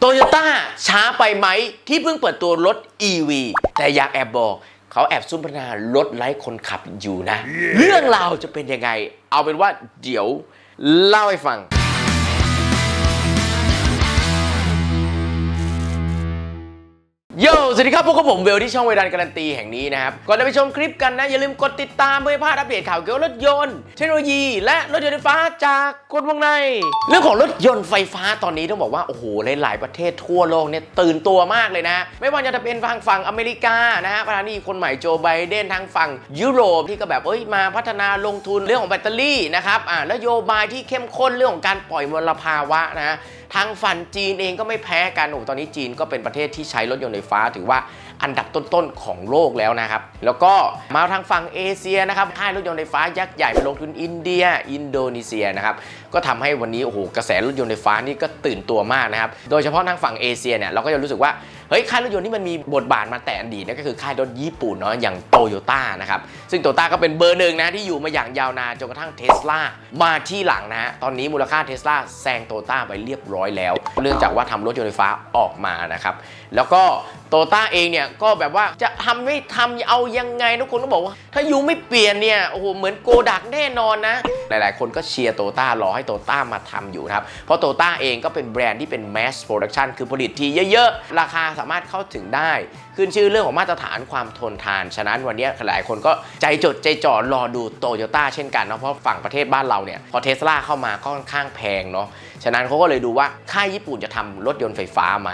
โตโยต้าช้าไปไหมที่เพิ่งเปิดตัวรถ EV แต่อยากแอบบอกเขาแอบซุ่มพัฒนารถไร้คนขับอยู่นะ เรื่องราวจะเป็นยังไง เอาเป็นว่าเดี๋ยวเล่าให้ฟัง โยสวัสดีครับพวกบผมเวลที่ช่องเวดันการันตีแห่งนี้นะครับ ก่อนจะไปชมคลิปกันนะ อย่าลืมกดติดตามเพื่อพลาดอัปเดตข่าวเกี่ยวกับรถยนต์ เทคโนโลยีและรถยนต์ไฟฟ้าจากกฎวงใน เรื่องของรถยนต์ไฟฟ้าตอนนี้ต้องบอกว่า โอ้โหหลาย ๆ ประเทศทั่วโลกเนี่ยตื่นตัวมากเลยนะ ไม่ว่าจะเป็นทางฝั่งอเมริกานะฮะประธานาธิบดีคนใหม่โจไบเดนทางฝั่งยุโรปที่ก็แบบเอ้ยมาพัฒนาลงทุนเรื่องของแบตเตอรี่นะครับอ่านโยบายที่เข้มข้นเรื่องของการปล่อยมลภาวะนะ ทางฝั่งจีนเองก็ไม่แพ้กันโอ้โหตอนนี้จีนก็เป็นประเทศที่ใช้รถยนต์ไฟฟ้า ถือว่าอันดับต้นๆของโลกแล้วนะครับ แล้วก็มาทางฝั่งเอเชียนะครับค่ายรถยนต์ไฟฟ้ายักษ์ใหญ่ไปลงทุนอินเดีย อินโดนีเซียนะครับก็ทำให้วันนี้โอ้โหกระแสรถยนต์ไฟฟ้านี่ก็ตื่นตัวมากนะครับโดยเฉพาะทางฝั่งเอเชียเนี่ยเราก็จะรู้สึกว่า เฮ้ยค่ายรถยนต์ที่มันมีบทบาทมาแต่อดีตนั่นก็คือค่ายรถญี่ปุ่นเนาะอย่างโตโยต้านะครับซึ่งโตโยต้าก็เป็นเบอร์หนึ่งนะที่อยู่มาอย่างยาวนานจนกระทั่งเทสลามาที่หลังนะฮะตอนนี้มูลค่าเทสลาแซงโตโยต้าไปเรียบร้อยแล้ว เนื่องจากว่าทำรถยนต์ไฟฟ้าออกมานะครับแล้วก็โตโยต้าเองเนี่ยก็แบบว่าจะทำไม่ทำเอายังไงทุกคนก็บอกว่า ถ้ายูไม่เปลี่ยนเนี่ยโอ้โหเหมือนโกดักแน่นอนนะ หลายๆ คนก็เชียร์โตโยต้ารอให้โตโยต้ามาทำอยู่นะครับเพราะโตโยต้าเองก็เป็นแบรนด์ที่เป็น mass production คือผลิตทีเยอะๆ ราคาสามารถเข้าถึงได้ ขึ้นชื่อเรื่องของมาตรฐานความทนทาน ฉะนั้นวันนี้หลายคนก็ใจจดใจจ่อรอดูโตโยต้าเช่นกันเนาะเพราะฝั่งประเทศบ้านเราเนี่ยพอเทสลาเข้ามาก็ค่อนข้างแพงเนาะฉะนั้นเขาก็เลยดูว่าค่ายญี่ปุ่นจะทำรถยนต์ไฟฟ้าไหม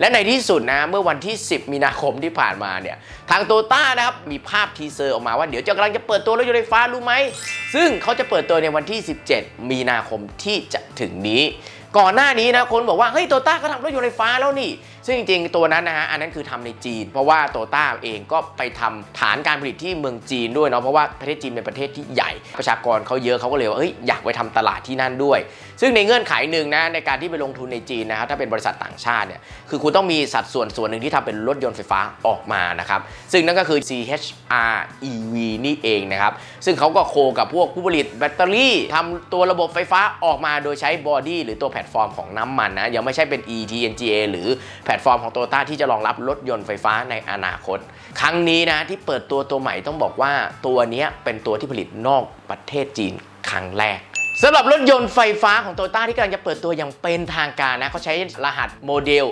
และในที่สุดนะเมื่อวันที่ 10 มีนาคมที่ผ่านมาเนี่ยทางโตโยต้านะครับมีภาพทีเซอร์ออกมาว่าเดี๋ยวจะกำลังจะเปิดตัวรถยนต์ไฟฟ้ารู้ไหมซึ่งเขาจะเปิดตัวในวันที่ 17 มีนาคมที่จะถึงนี้ ก่อนหน้านี้นะคนบอกว่าเฮ้ยโตต้าก็ทำรถยนต์ไฟฟ้าแล้วนี่ ซึ่งจริงๆ ตัวนั้นนะฮะอันนั้นคือทำในจีน เพราะว่าโตต้าเองก็ไปทำฐานการผลิตที่เมืองจีนด้วยเนาะเพราะว่าประเทศจีนเป็นประเทศที่ใหญ่ ประชากรเขาเยอะเขาก็เลยว่าเอ้ยอยากไปทำตลาดที่นั่นด้วย ซึ่งในเงื่อนไขหนึ่งนะในการที่ไปลงทุนในจีนนะครับถ้าเป็นบริษัทต่างชาติเนี่ยคือคุณต้องมีสัดส่วนส่วนหนึ่งที่ทำเป็นรถยนต์ไฟฟ้าออกมานะครับซึ่งนั่นก็คือ CHR EV นี่เองนะครับซึ่งเขาก็โคกับพวกผู้ผลิตแบตเตอรี่ทำตัวระบบไฟฟ้าออกมาโดยใช้บอดี้หรือตัวแพลตฟอร์มของน้ำมันนะยังไม่ใช่เป็น ETNGA หรือแพลตฟอร์มของโตโยต้าที่จะรองรับรถยนต์ไฟฟ้าในอนาคต ครั้งนี้นะที่เปิดตัวตัวใหม่ต้องบอกว่าตัวนี้เป็นตัวที่ผลิตนอกประเทศจีนครั้งแรกสำหรับรถยนต์ไฟฟ้าของโตโยต้าที่กำลังจะเปิดตัวอย่างเป็นทางการนะเขาใช้รหัสโมเดล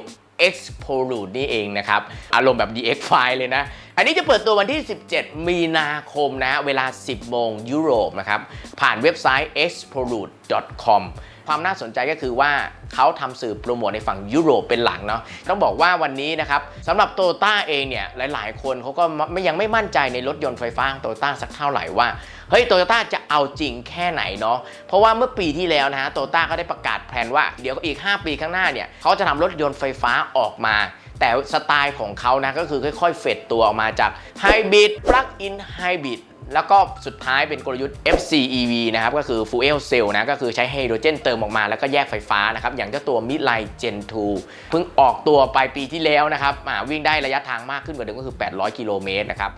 X p o l u t นี่เองนะครับ อารมณ์แบบ DX5 เลยนะ อันนี้จะเปิดตัววันที่ 17 มีนาคมนะ เวลา 10 โมงยุโรปนะครับ ผ่านเว็บไซต์ xpolute.com ความน่าสนใจก็คือว่าเขาทำสื่อโปรโมทในฝั่งยุโรปเป็นหลังเนาะต้องบอกว่าวันนี้นะครับสำหรับโตต้าเองเนี่ยหลายๆ คนเขาก็ไม่ยังไม่มั่นใจในรถยนต์ไฟฟ้าของโตต้าสักเท่าไหร่ว่าเฮ้ยโตโยต้าจะเอาจริงแค่ไหนเนาะ เพราะว่าเมื่อปีที่แล้วนะฮะโตต้าก็ได้ประกาศแผนว่า เดี๋ยวอีก 5 ปีข้างหน้าเนี่ยเขาจะทำรถยนต์ไฟฟ้าออกมา แต่สไตล์ของเขานะก็คือค่อยๆ เฟดตัวออกมาจากไฮบริด plug-in hybrid แล้วก็สุดท้ายเป็นกลยุทธ์ FCEV นะครับก็คือ Fuel Cell นะก็คือใช้ไฮโดรเจนเติมออกมาแล้วก็แยกไฟฟ้านะครับอย่างเจ้าตัว Midline Gen 2 เพิ่งออกตัวไปปีที่แล้วนะครับอ่าวิ่งได้ระยะทางมากขึ้นกว่าเดิมก็คือ 800 กิโลเมตรนะครับ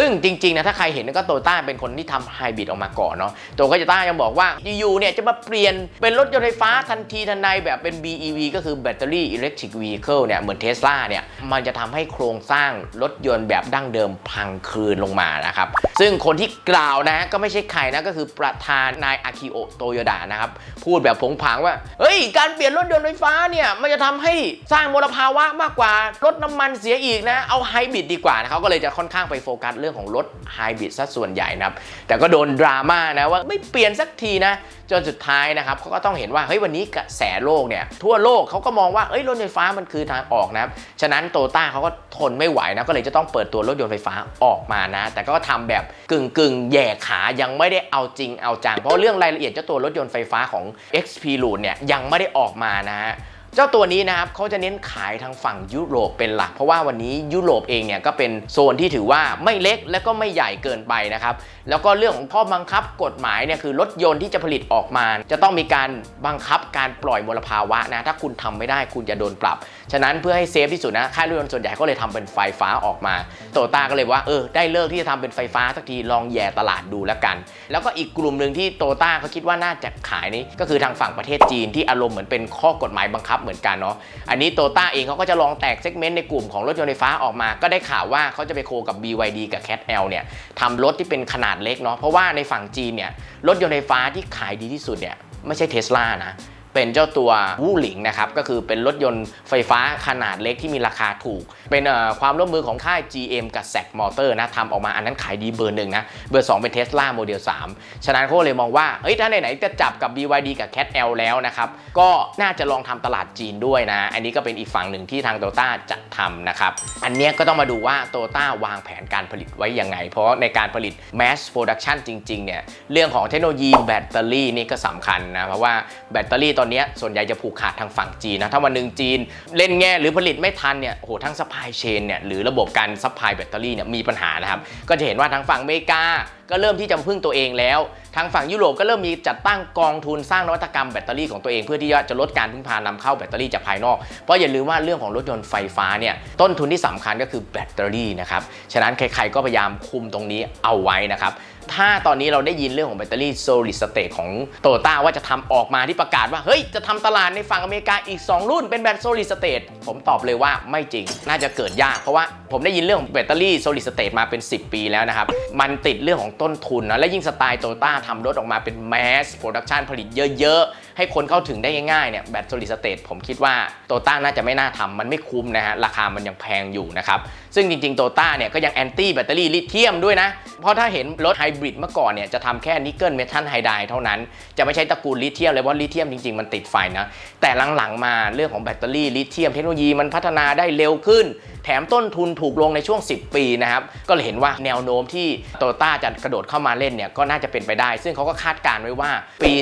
ซึ่งจริงๆนะถ้าใครเห็นก็โตต้าเป็นคนที่ทำไฮบริดออกมาก่อนเนาะโตโยต้ายังบอกว่าอยู่ๆเนี่ยจะมาเปลี่ยนเป็นรถยนต์ไฟฟ้าทันทีทันใดแบบเป็น BEV ก็คือ Battery Electric Vehicle เนี่ยเหมือนเทสลาเนี่ยมันจะทำให้โครงสร้างรถยนต์แบบดั้งเดิมพังคืนลงมานะครับ ซึ่งคนที่กล่าวนะก็ไม่ใช่ใครนะก็คือประธานนายอาคิโอะโตโยดะนะครับพูดแบบผงผางว่าเฮ้ยการเปลี่ยนรถยนต์ไฟฟ้าเนี่ยมันจะทำให้สร้างมลภาวะมากกว่ารถน้ำมันเสียอีกนะเอาไฮบริดดีกว่านะเขาก็เลยจะค่อนข้างไปโฟกัสเรื่องของรถไฮบริดซะส่วนใหญ่นะครับ แต่ก็โดนดราม่านะว่าไม่เปลี่ยนสักทีนะ จนสุดท้ายนะครับเขาก็ต้องเห็นว่าเฮ้ยวันนี้กระแสโลกเนี่ยทั่วโลกเขาก็มองว่าเอ้ยรถไฟฟ้ามันคือทางออกนะครับฉะนั้นโตต้าเขาก็ทนไม่ไหวนะก็เลยจะต้องเปิดตัวรถยนต์ไฟฟ้าออกมานะ แต่ก็ทำแบบกึ่งกึ่งแย่ขายังไม่ได้เอาจริงเอาจังเพราะเรื่องรายละเอียดเจ้าตัวรถยนต์ไฟฟ้าของ XP r o o t เนี่ยยังไม่ได้ออกมานะฮะ เจ้าตัวนี้นะครับเขาจะเน้นขายทางฝั่งยุโรปเป็นหลัก เพราะว่าวันนี้ยุโรปเองเนี่ยก็เป็นโซนที่ถือว่าไม่เล็กและก็ไม่ใหญ่เกินไปนะครับ แล้วก็เรื่องของข้อบังคับกฎหมายเนี่ยคือรถยนต์ที่จะผลิตออกมา จะต้องมีการบังคับการปล่อยมลภาวะนะถ้าคุณทำไม่ได้คุณจะโดนปรับ ฉะนั้นเพื่อให้เซฟที่สุดนะค่ายรถยนต์ส่วนใหญ่ก็เลยทำเป็นไฟฟ้าออกมาโตโยต้าก็เลยว่าเออได้เลิกที่จะทำเป็นไฟฟ้าสักทีลองแย่ตลาดดูแล้วกัน แล้วก็อีกกลุ่มหนึ่งที่โตโยต้าเขาคิดว่าน่าจะขายนี้ก็คือทางฝั่งประเทศจีนที่อารมณ์เหมือนเป็นข้อกฎหมายบังคับเหมือนกันเนาะอันนี้โตต้าเองเขาก็จะลองแตกเซกเมนต์ในกลุ่มของรถยนต์ไฟฟ้าออกมา ก็ได้ข่าวว่าเขาจะไปโคกับ BYD กับ Cat L เนี่ยทำรถที่เป็นขนาดเล็กเนาะเพราะว่าในฝั่งจีนเนี่ยรถยนต์ไฟฟ้าที่ขายดีที่สุดเนี่ยไม่ใช่เทสลานะ เป็นเจ้าตัววูหลิงนะครับก็คือเป็นรถยนต์ไฟฟ้าขนาดเล็กที่มีราคาถูก เป็นความร่วมมือของค่าย GM กับ z ซ m o t o r นะทำออกมาอันนั้นขายดีเบอร์หนึ่งนะ เบอร์ 2 เป็น Tesla Model 3 ฉะนั้นเขาเลยมองว่าเอ้ยถ้าไหนๆจะจับกับ BYD กับ Cat L แล้วนะครับ ก็น่าจะลองทำตลาดจีนด้วยนะ อันนี้ก็เป็นอีกฝั่งหนึ่งที่ทางโตต้าจะทำนะครับ อันเนี้ยก็ต้องมาดูว่าโตต้าวางแผนการผลิตไว้ยังไง เพราะในการผลิต mass production จริงๆเนี่ยเรื่องของเทคโนโลยีแบตเตอรี่นี่ก็สำคัญนะเพราะว่าแบตเตอรี่ตอนนี้ส่วนใหญ่จะผูกขาดทางฝั่งจีนนะถ้าวันหนึ่งจีนเล่นแง่หรือผลิตไม่ทันเนี่ยโหทั้ง supply chain เนี่ยหรือระบบการซัพพลายแบตเตอรี่เนี่ยมีปัญหานะครับก็จะเห็นว่าทางฝั่งอเมริกาก็เริ่มที่จะพึ่งตัวเองแล้ว ทางฝั่งยุโรปก็เริ่มมีจัดตั้งกองทุนสร้างนวัตกรรมแบตเตอรี่ของตัวเองเพื่อที่จะลดการพึ่งพานำเข้าแบตเตอรี่จากภายนอก เพราะอย่าลืมว่าเรื่องของรถยนต์ไฟฟ้าเนี่ยต้นทุนที่สำคัญก็คือแบตเตอรี่นะครับ ฉะนั้นใครๆก็พยายามคุมตรงนี้เอาไว้นะครับ ถ้าตอนนี้เราได้ยินเรื่องของแบตเตอรี่ solid state ของโตโยต้าว่าจะทำออกมาที่ประกาศว่า เฮ้ย จะทำตลาดในฝั่งอเมริกาอีก 2 รุ่นเป็นแบต solid state ผมตอบเลยว่าไม่จริง น่าจะเกิดยาก เพราะว่าผมได้ยินเรื่องของแบตเตอรี่ solid state มาเป็น 10 ปีแล้วนะครับ มันติดเรื่องของต้นทุนนะและยิ่งสไตล์โตโยต้าทำรถออกมาเป็น mass production ผลิตเยอะๆ ให้คนเข้าถึงได้ง่ายๆเนี่ยแบต solid state ผมคิดว่าโตโยต้าน่าจะไม่น่าทำมันไม่คุ้มนะฮะราคามันยังแพงอยู่นะครับซึ่งจริงๆโตโยต้าเนี่ยก็ยังแอนตี้แบตเตอรี่ลิเธียมด้วยนะเพราะถ้าเห็นรถไฮบริดเมื่อก่อนเนี่ยจะทำแค่นิกเกิลเมทัลไฮไดเท่านั้น จะไม่ใช้ตระกูลลิเธียมเลยว่าลิเธียมจริงๆ มันติดไฟนะ แต่หลังๆมาเรื่องของแบตเตอรี่ลิเธียมเทคโนโลยีมันพัฒนาได้เร็วขึ้นแถมต้นทุนถูกลงในช่วง 10 ปีนะครับ ก็เลยเห็นว่าแนวโน้มที่โตโยต้าจะกระโดดเข้ามาเล่นเนี่ยก็น่าจะเป็นไปได้ ซึ่งเขาก็คาดการณ์ไว้ว่าปี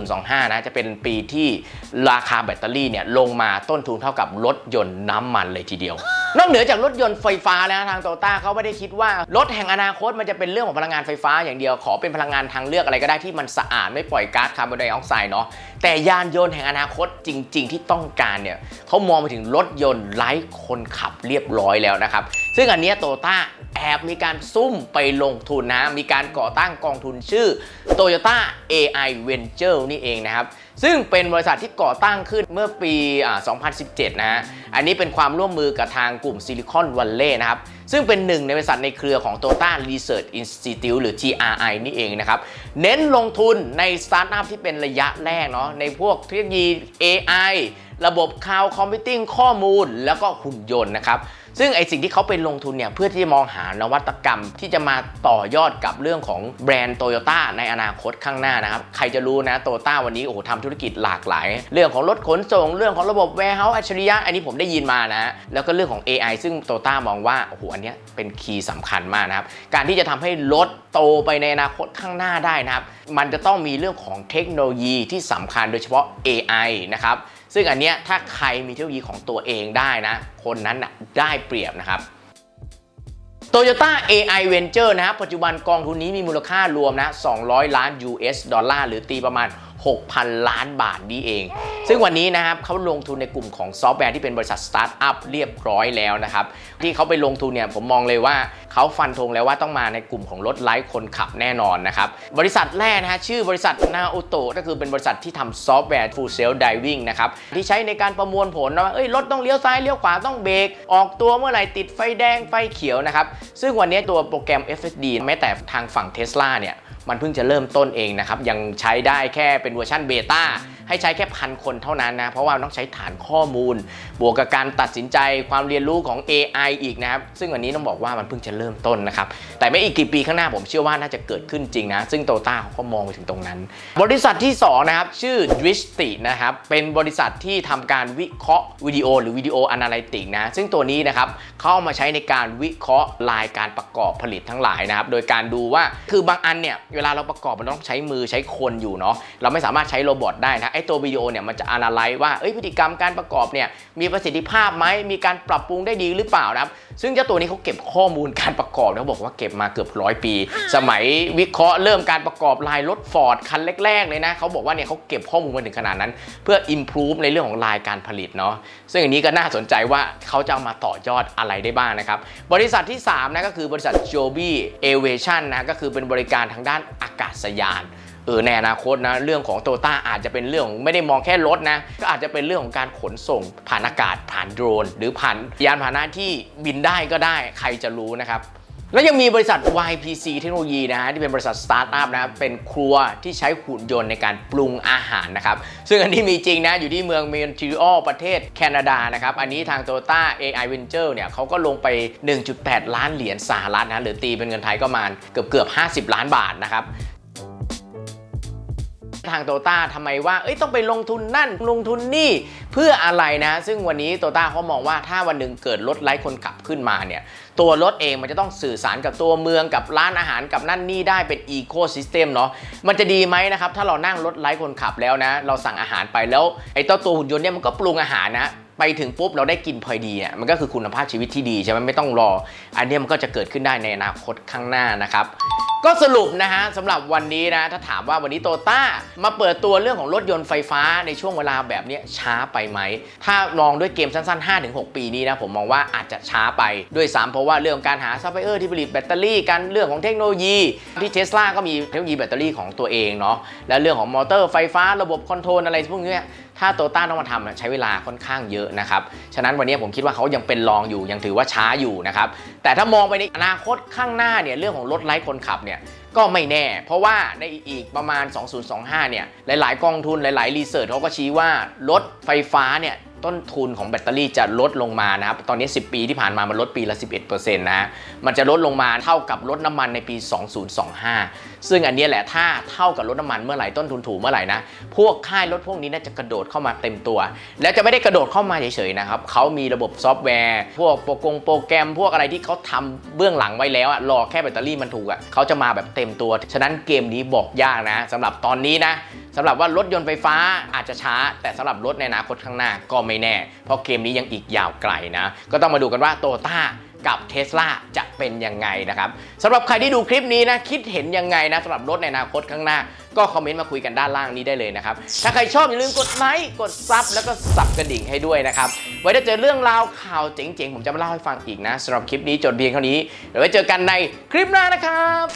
2025 นะจะเป็นปีที่ราคาแบตเตอรี่เนี่ยลงมาต้นทุนเท่ากับรถยนต์น้ำมันเลยทีเดียวนอกเหนือจากรถยนต์ไฟฟ้าแล้วทางโตโยต้าเขาไม่ได้คิดว่ารถแห่งอนาคตมันจะเป็นเรื่องของพลังงานไฟฟ้าอย่างเดียวขอเป็นพลังงานทางเลือกอะไรก็ได้ที่มันสะอาดไม่ปล่อยก๊าซคาร์บอนไดออกไซด์เนาะแต่ยานยนต์แห่งอนาคตจริง ๆ ที่ต้องการเนี่ยเขามองไปถึงรถยนต์ไร้คนขับเรียบร้อยแล้วนะครับ ซึ่งอันนี้โตโยต้าแอบมีการซุ่มไปลงทุนนะ มีการก่อตั้งกองทุนชื่อ Toyota AI Venture นี่เองนะครับ ซึ่งเป็นบริษัทที่ก่อตั้งขึ้นเมื่อปี 2017 นะฮะ อันนี้เป็นความร่วมมือกับทางกลุ่ม Silicon Valley นะครับ ซึ่งเป็นหนึ่งในบริษัทในเครือของ Toyota Research Institute หรือ TRI นี่เองนะครับ เน้นลงทุนในสตาร์ทอัพที่เป็นระยะแรกเนาะในพวกเทคโนโลยี AI ระบบ Cloud Computing ข้อมูล แล้วก็หุ่นยนต์นะครับ ซึ่งไอสิ่งที่เขาเป็นลงทุนเนี่ยเพื่อที่จะมองหานวัตกรรมที่จะมาต่อยอดกับเรื่องของแบรนด์โตโยต้าในอนาคตข้างหน้านะครับ ใครจะรู้นะโตโยต้าวันนี้โอ้โหทำธุรกิจหลากหลาย เรื่องของรถขนส่งเรื่องของระบบ warehouse อัจฉริยะ อันนี้ผมได้ยินมานะ แล้วก็เรื่องของ AI ซึ่งโตโยต้ามองว่าโอ้โหอันนี้เป็นคีย์สำคัญมากนะครับ การที่จะทำให้รถโตไปในอนาคตข้างหน้าได้นะครับ มันจะต้องมีเรื่องของเทคโนโลยีที่สำคัญโดยเฉพาะ AI นะครับ ซึ่งอันเนี้ยถ้าใครมีเทคโนโลยีของตัวเองได้นะ คนนั้นนะได้เปรียบนะครับ Toyota AI Venture นะครับปัจจุบันกองทุนนี้มีมูลค่ารวมนะ 200 ล้าน US ดอลลาร์ หรือตีประมาณ 6,000 ล้านบาทนี้เอง ซึ่งวันนี้นะครับเขาลงทุนในกลุ่มของซอฟต์แวร์ที่เป็นบริษัทสตาร์ทอัพเรียบร้อยแล้วนะครับ ที่เขาไปลงทุนเนี่ยผมมองเลยว่าเขาฟันธงแล้วว่าต้องมาในกลุ่มของรถไร้คนขับแน่นอนนะครับ บริษัทแรกนะฮะชื่อบริษัทนาโอโตก็คือเป็นบริษัทที่ทำซอฟต์แวร์ Full Self Driving นะครับ ที่ใช้ในการประมวลผลว่าเอ้ยรถต้องเลี้ยวซ้ายเลี้ยวขวาต้องเบรกออกตัวเมื่อไหร่ติดไฟแดงไฟเขียวนะครับซึ่งวันนี้ตัวโปรแกรม FSD แม้แต่ทางฝั่ง Tesla เนี่ย มันเพิ่งจะเริ่มต้นเองนะครับ ยังใช้ได้แค่เป็นเวอร์ชันเบต้า ให้ใช้แค่พันคนเท่านั้นนะเพราะว่าต้องใช้ฐานข้อมูล บวกกับการตัดสินใจความเรียนรู้ของ AI อีกนะครับซึ่งวันนี้ต้องบอกว่ามันเพิ่งจะเริ่มต้นนะครับแต่ไม่อีกกี่ปีข้างหน้าผมเชื่อว่าน่าจะเกิดขึ้นจริงนะซึ่งโตต้าเขาก็มองไปถึงตรงนั้น บริษัทที่2นะครับชื่อ d r i s t i นะครับเป็นบริษัทที่ทำการวิเคราะห์วิดีโอ หรือวิดีโอ Analytics นะซึ่งตัวนี้นะครับเข้ามาใช้ในการวิเคราะห์ลายการประกอบผลิตทั้งหลายนะครับโดยการดูว่าคือบางอันเนี่ยเวลาเราประกอบมันต้องใช้มือใช้คนอยู่เนาะเราไม่สามารถใช้โรบอทได้นะไอ้ตัววิดีโอเนี่ยมันจะอนาลัยว่าเอ้ยพฤติกรรมการประกอบเนี่ยมีประสิทธิภาพไหมมีการปรับปรุงได้ดีหรือเปล่านะครับ ซึ่งเจ้าตัวนี้เขาเก็บข้อมูลการประกอบนะเขาบอกว่าเก็บมาเกือบร้อยปี สมัยวิเคราะห์เริ่มการประกอบลายรถฟอร์ดคันแรกๆเลยนะเขาบอกว่าเนี่ยเขาเก็บข้อมูลมาถึงขนาดนั้น เพื่อ improve ในเรื่องของลายการผลิตเนาะซึ่งอันนี้ก็น่าสนใจว่าเขาจะเอามาต่อยอดอะไรได้บ้างนะครับ บริษัทที่3นะก็คือบริษัท Joby Aviation นะก็คือเป็นบริการทางด้านอากาศยาน เออในอนาคตนะเรื่องของโตต้าอาจจะเป็นเรื่องไม่ได้มองแค่รถนะ ก็อาจจะเป็นเรื่องของการขนส่งผ่านอากาศผ่านโดรน หรือผ่านยานพาหนะที่บินได้ก็ได้ใครจะรู้นะครับแล้วยังมีบริษัท YPC เทคโนโลยีนะฮะที่เป็นบริษัทสตาร์ทอัพนะครับเป็นครัวที่ใช้หุ่นยนต์ในการปรุงอาหารนะครับ ซึ่งอันนี้มีจริงนะ อยู่ที่เมืองเมนทริออลประเทศแคนาดานะครับ อันนี้ทาง Toyota AI Venture เนี่ยเขาก็ลงไป 1.8 ล้านเหรียญสหรัฐนะหรือตีเป็นเงินไทยก็มาเกือบเกือบ 50 ล้านบาทนะครับ ทางโตต้าทำไมว่าเอ้ยต้องไปลงทุนนั่นลงทุนนี่เพื่ออะไรนะ ซึ่งวันนี้โตต้าเขามองว่าถ้าวันหนึ่งเกิดรถไร้คนขับขึ้นมาเนี่ยตัวรถเองมันจะต้องสื่อสารกับตัวเมืองกับร้านอาหารกับนั่นนี่ได้เป็นอีโคซิสเต็มเนาะมันจะดีไหมนะครับ ถ้าเรานั่งรถไร้คนขับแล้วนะ เราสั่งอาหารไปแล้วไอ้เจ้าตัวหุ่นยนต์เนี่ยมันก็ปรุงอาหารนะไปถึงปุ๊บเราได้กินพอดีเนี่ยมันก็คือคุณภาพชีวิตที่ดีใช่ไหมไม่ต้องรอ อันนี้มันก็จะเกิดขึ้นได้ในอนาคตข้างหน้านะครับ ก็สรุปนะฮะสำหรับวันนี้นะถ้าถามว่าวันนี้โตต้ามาเปิดตัวเรื่องของรถยนต์ไฟฟ้าในช่วงเวลาแบบเนี้ยช้าไปไหม ถ้ามองด้วยเกมสั้นๆ 5-6 ปีนี้นะผมมองว่าอาจจะช้าไปด้วยซ้ำเพราะว่าเรื่องการหาซัพพลายเออร์ที่ผลิตแบตเตอรี่กันเรื่องของเทคโนโลยีที่เทสลาก็มีเทคโนโลยีแบตเตอรี่ของตัวเองเนาะและเรื่องของมอเตอร์ไฟฟ้าระบบคอนโทรลอะไรพวกเนี้ยถ้าโตต้าต้องมาทำนี่ยใช้เวลาค่อนข้างเยอะนะครับ ฉะนั้นวันนี้ผมคิดว่าเขายังเป็นรองอยู่ยังถือว่าช้าอยู่นะครับ แต่ถ้ามองไปในอนาคตข้างหน้าเนี่ยเรื่องของรถไร้คนขับเนี่ยก็ไม่แน่ เพราะว่าในอีกประมาณ 2025 เนี่ย หลาย ๆ กองทุนหลาย ๆ รีเสิร์ชเขาก็ชี้ว่ารถไฟฟ้าเนี่ยต้นทุนของแบตเตอรี่จะลดลงมานะครับ ตอนนี้ 10 ปีที่ผ่านมามันลดปีละ 11%นะฮะมันจะลดลงมาเท่ากับรถน้ำมันในปี 2025 ซึ่งอันนี้แหละถ้าเท่ากับรถน้ำมันเมื่อไหร่ต้นทุนถูกเมื่อไหร่นะพวกค่ายรถพวกนี้น่าจะกระโดดเข้ามาเต็มตัว แล้วจะไม่ได้กระโดดเข้ามาเฉยๆนะครับเขามีระบบซอฟต์แวร์ พวกโปรกงโปรแกรม พวกอะไรที่เขาทำเบื้องหลังไว้แล้วอะรอแค่แบตเตอรี่มันถูกอะเขาจะมาแบบเต็มตัว ฉะนั้นเกมนี้บอกยากนะสำหรับตอนนี้นะสำหรับว่ารถยนต์ไฟฟ้าอาจจะช้า แต่สำหรับรถในอนาคตข้างหน้าก็ไม่แน่ เพราะเกมนี้ยังอีกยาวไกลนะ ก็ต้องมาดูกันว่าโตต้า กับเท s l a จะเป็นยังไงนะครับสำหรับใครที่ดูคลิปนี้นะคิดเห็นยังไงนะสำหรับรถในอนาคตข้างหน้า ก็คอมเมนต์มาคุยกันด้านล่างนี้ได้เลยนะครับ ถ้าใครชอบอย่าลืมกดไลค์กดซับแล้วก็สับกระดิ่งให้ด้วยนะครับ ไว้ถ้าเจอเรื่องราวข่าวเจ๋งๆ ผมจะมาเล่าให้ฟังอีกนะสำหรับคลิปนี้จบเพียงเท่านี้เดี๋ยวไว้เจอกันในคลิปหน้านะครับ